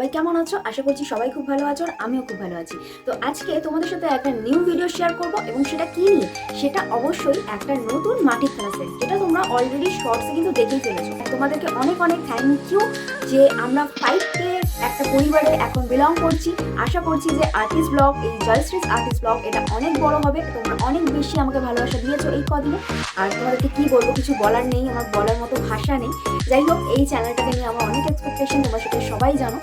সবাই কেমন আছো? আশা করছি সবাই খুব ভালো আছো আর আমিও খুব ভালো আছি। তো আজকে তোমাদের সাথে একটা নিউ ভিডিও শেয়ার করব এবং সেটা কি নিয়ে? সেটা অবশ্যই একটা নতুন মাটির খেলা সেট যেটা তোমরা অলরেডি শর্টসে কিন্তু দেখেই ফেলেছো। তোমাদেরকে অনেক অনেক থ্যাংক ইউ যে আমরা ফাইভ কে একটা পরিবারে এখন বিলং করছি। আশা করছি যে আর্টিস্ট ব্লগ এই জয়শ্রীস আর্টিস্ট ব্লগ এটা অনেক বড় হবে। তোমরা অনেক বেশি আমাকে ভালোবাসা দিয়েছ এই কদিনে। আর তোমাদেরকে কি বলব কিছু বলার নেই, আমার বলার মতো ভাষা নেই। যাই হোক, এই চ্যানেলটাকে নিয়ে আমার অনেক এক্সপেকটেশন তোমরা সেটা সবাই জানো।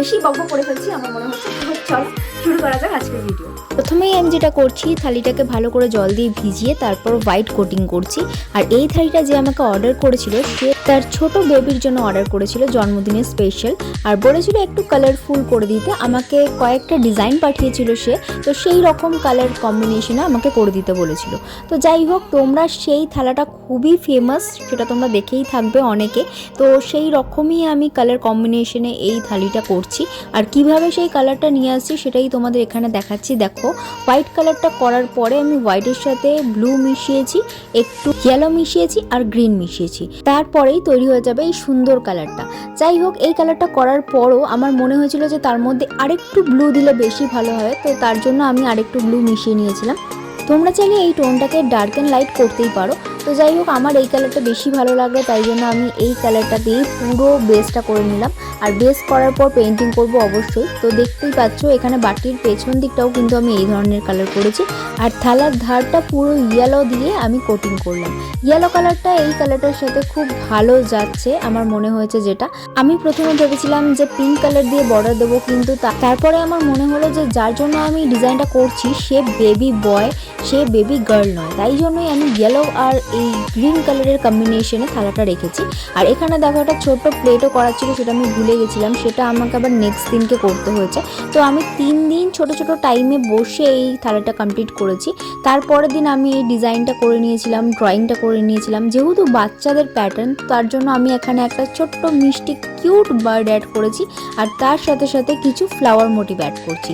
বেশি বকবক করে ফেলছি আমার মনে হচ্ছে চলো শুরু করা যাক আজকের ভিডিও প্রথমেই আমি যেটা করছি, থালিটাকে ভালো করে জল দিয়ে ভিজিয়ে তারপর হোয়াইট কোটিং করছি। আর এই থালিটা যে আমাকে অর্ডার করেছিল, সে তার ছোট বেবির জন্য অর্ডার করেছিল, জন্মদিনের স্পেশাল আর বলেছিল একটু কালারফুল করে দিতে। আমাকে কয়েকটা ডিজাইন পাঠিয়েছিল সে, তো সেই রকম কালার কম্বিনেশনে আমাকে করে দিতে বলেছিল। তো যাই হোক, তোমরা সেই থালাটা খুবই ফেমাস সেটা তোমরা দেখেই থাকবে অনেকে। তো সেই রকমই আমি কালার কম্বিনেশনে এই থালিটা করছি। আর কীভাবে সেই কালারটা নিয়ে আসছি, সেটাই তোমাদের এখানে দেখাচ্ছি, দেখো। হোয়াইট কালারটা করার পরে আমি হোয়াইটের সাথে ব্লু মিশিয়েছি, একটু ইয়েলো মিশিয়েছি আর গ্রিন মিশিয়েছি। তারপরেই তৈরি হয়ে যাবে এই সুন্দর কালারটা যাই হোক, এই কালারটা করার পরও আমার মনে হয়েছিল যে তার মধ্যে আরেকটু ব্লু দিলে বেশি ভালো হয়, তো তার জন্য আমি আরেকটু ব্লু মিশিয়ে নিয়েছিলাম। তোমরা চাইলে এই টোনটাকে ডার্ক অ্যান্ড লাইট করতেই পারো। তো যাই হোক, আমার এই কালারটা বেশি ভালো লাগল, তাই জন্য আমি এই কালারটা দিয়ে পুরো বেসটা করে নিলাম। আর বেস করার পর পেন্টিং করব অবশ্যই। তো দেখতেই পাচ্ছ, এখানে বাটির পেছন দিকটাও কিন্তু আমি এই ধরনের কালার করেছি। আর থালার ধারটা পুরো ইয়েলো দিয়ে আমি কোটিং করলাম। ইয়েলো কালারটা এই কালারটার সাথে খুব ভালো যাচ্ছে, আমার মনে হয়েছে যেটা। আমি প্রথমে ভেবেছিলাম যে পিঙ্ক কালার দিয়ে বর্ডার দেবো, কিন্তু তারপরে আমার মনে হলো যে যার জন্য আমি ডিজাইনটা করছি, সে বেবি বয় সে বেবি গার্ল নয়। তাই জন্যই আমি ইয়েলো আর এই গ্রিন কালারের কম্বিনেশনে থালাটা রেখেছি। আর এখানে দেখো একটা ছোট্ট প্লেটও করার ছিল, সেটা আমি ভুলে গেছিলাম। সেটা আমাকে আবার নেক্সট দিনকে করতে হয়েছে। তো আমি তিন দিন ছোট ছোট টাইমে বসে এই থালাটা কমপ্লিট করেছি। তারপরের দিন আমি এই ডিজাইনটা করে নিয়েছিলাম ড্রয়িংটা করে নিয়েছিলাম। যেহেতু বাচ্চাদের প্যাটার্ন তার জন্য আমি এখানে একটা ছোট্ট মিষ্টি কিউট বার্ড অ্যাড করেছি। আর তার সাথে সাথে কিছু ফ্লাওয়ার মোটিভ অ্যাড করছি।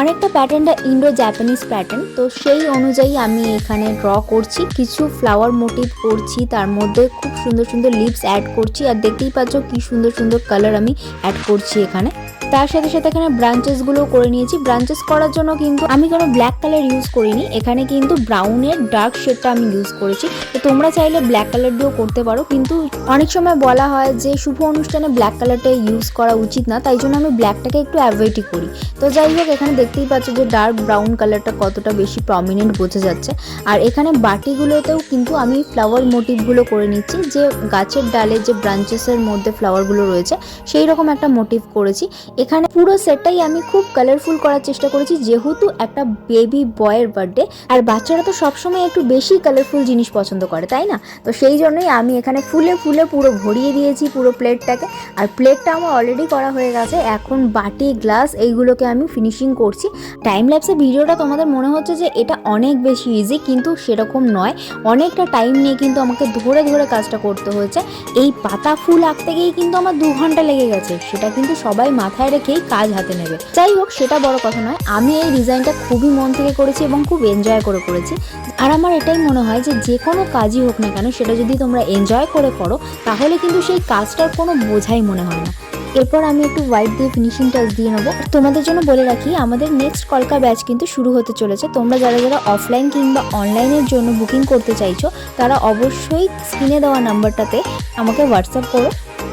অনেকটা প্যাটার্নটা ইন্ডো জাপানিজ প্যাটার্ন তো সেই অনুযায়ী আমি এখানে ড্র করছি। কিছু ফ্লাওয়ার মোটিভ করছি, তার মধ্যে খুব সুন্দর সুন্দর লিপস অ্যাড করছি, আর দেখতেই পাচ্ছ কি সুন্দর সুন্দর কালার আমি অ্যাড করছি এখানে। তার সাথে সাথে এখানে ব্রাঞ্চেসগুলো করে নিয়েছি। ব্রাঞ্চেস করার জন্য কিন্তু আমি কোনো ব্ল্যাক কালার ইউজ করিনি। এখানে কিন্তু ব্রাউনের ডার্ক শেডটা আমি ইউজ করেছি। তো তোমরা চাইলে ব্ল্যাক কালার দিয়েও করতে পারো। কিন্তু অনেক সময় বলা হয় যে শুভ অনুষ্ঠানে ব্ল্যাক কালারটা ইউজ করা উচিত না। তাই জন্য আমি ব্ল্যাকটাকে একটু অ্যাভয়েডই করি। তো যাই হোক, এখানে দেখতেই পাচ্ছ যে ডার্ক ব্রাউন কালারটা কতটা বেশি প্রমিনেন্ট বোঝা যাচ্ছে। আর এখানে বাটিগুলোতেও কিন্তু আমি ফ্লাওয়ার মোটিভগুলো করে নিচ্ছি। যে গাছের ডালে যে ব্রাঞ্চেসের মধ্যে ফ্লাওয়ারগুলো রয়েছে সেই রকম একটা মোটিভ করেছি। এখানে পুরো সেটটাই আমি খুব কালারফুল করার চেষ্টা করেছি, যেহেতু একটা বেবি বয়ের বার্থডে আর বাচ্চারা তো সবসময় একটু বেশি কালারফুল জিনিস পছন্দ করে, তাই না? তো সেই জন্যই আমি এখানে ফুলে ফুলে পুরো ভরিয়ে দিয়েছি পুরো প্লেটটাকে আর প্লেটটা আমার অলরেডি করা হয়ে গেছে। এখন বাটি গ্লাস এইগুলোকে আমি ফিনিশিং করছি। টাইম ল্যাপসে ভিডিওটা তোমাদের মনে হচ্ছে যে এটা অনেক বেশি ইজি কিন্তু সেরকম নয়। অনেকটা টাইম নিয়ে কিন্তু আমাকে ধরে ধরে কাজটা করতে হয়েছে। এই পাতা ফুল আঁকতে গিয়েই কিন্তু আমার দু ঘণ্টা লেগে গেছে, সেটা কিন্তু সবাই মাথায় রেখেই কাজ হাতে নেবে? যাই হোক, সেটা বড় কথা নয়। আমি এই ডিজাইনটা খুবই মন থেকে করেছি এবং খুব এনজয় করে করেছি। আর আমার এটাই মনে হয় যে যে কোনো কাজই হোক না কেন, সেটা যদি তোমরা এনজয় করে করো, তাহলে কিন্তু সেই কাজটার কোনো বোঝাই মনে হয় না। এরপর আমি একটু হোয়াইট দিয়ে ফিনিশিং টাচ দিয়ে নেব। তোমাদের জন্য বলে রাখি, আমাদের নেক্সট কলকা ব্যাচ কিন্তু শুরু হতে চলেছে। তোমরা যারা যারা অফলাইন কিংবা অনলাইনের জন্য বুকিং করতে চাইছো, তারা অবশ্যই স্ক্রিনে দেওয়া নাম্বারটাতে আমাকে হোয়াটসঅ্যাপ করো।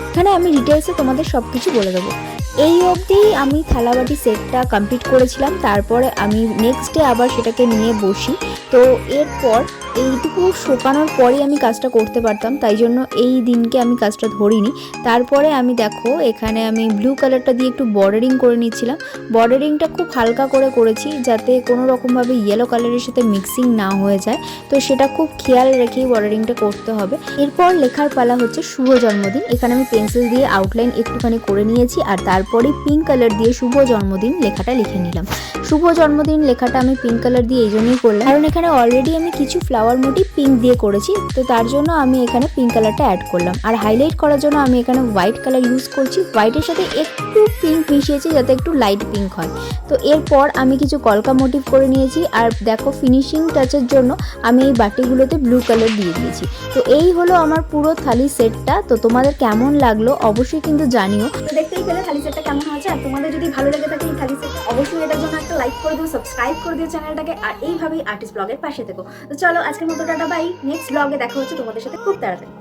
এখানে আমি ডিটেলসে তোমাদের সব কিছু বলে দেবো। এই অবধি আমি থালাবাটি সেটটা কমপ্লিট করেছিলাম, তারপরে আমি নেক্সট ডে আবার সেটাকে নিয়ে বসি। তো এরপর এইটুকু শোকানোর পরেই আমি কাজটা করতে পারতাম, তাই জন্য এই দিনকে আমি কাজটা ধরিনি। তারপরে আমি দেখো, এখানে আমি ব্লু কালারটা দিয়ে একটু বর্ডারিং করে নিচ্ছিলাম। বর্ডারিংটা খুব হালকা করে করেছি, যাতে কোনো রকমভাবে ইয়েলো কালারের সাথে মিক্সিং না হয়ে যায়। তো সেটা খুব খেয়াল রেখেই বর্ডারিংটা করতে হবে। এরপর লেখার পালা হচ্ছে শুভ জন্মদিন। এখানে আমি পেন্সিল দিয়ে আউটলাইন একটুখানি করে নিয়েছি, আর তারপরে পিঙ্ক কালার দিয়ে শুভ জন্মদিন লেখাটা লিখে নিলাম। শুভ জন্মদিন লেখাটা আমি পিঙ্ক কালার দিয়ে এই জন্যই করলাম। কারণ এখানে অলরেডি আমি কিছু ফ্লাওয়ার ফ্লাওয়ার মোটিভ পিঙ্ক দিয়ে করেছি, তো তার জন্য আমি এখানে পিঙ্ক কালারটা অ্যাড করলাম। আর হাইলাইট করার জন্য আমি এখানে হোয়াইট কালার ইউজ করছি। হোয়াইটের সাথে একটু পিঙ্ক মিশিয়েছি যাতে একটু লাইট পিঙ্ক হয়। তো এরপর আমি কিছু কলকা মোটিভ করে নিয়েছি। আর দেখো ফিনিশিং টাচের জন্য আমি এই বাটিগুলোতে ব্লু কালার দিয়ে দিয়েছি। তো এই হলো আমার পুরো থালি সেটটা তো তোমাদের কেমন লাগল অবশ্যই কিন্তু জানিও। তো দেখতেই পেলে থালি সেটটা কেমন হয়েছে। আর তোমাদের যদি ভালো লেগে থাকে এই থালি সেটটা অবশ্যই এটার জন্য একটা লাইক করে দিও সাবস্ক্রাইব করে দিও চ্যানেলটাকে। আর এইভাবেই আর্টিস্ট ব্লগের পাশে থেকো। তো চলো আজকের মতো টাটা বাই। নেক্সট ব্লগে দেখা হচ্ছে তোমাদের সাথে খুব তাড়াতাড়ি।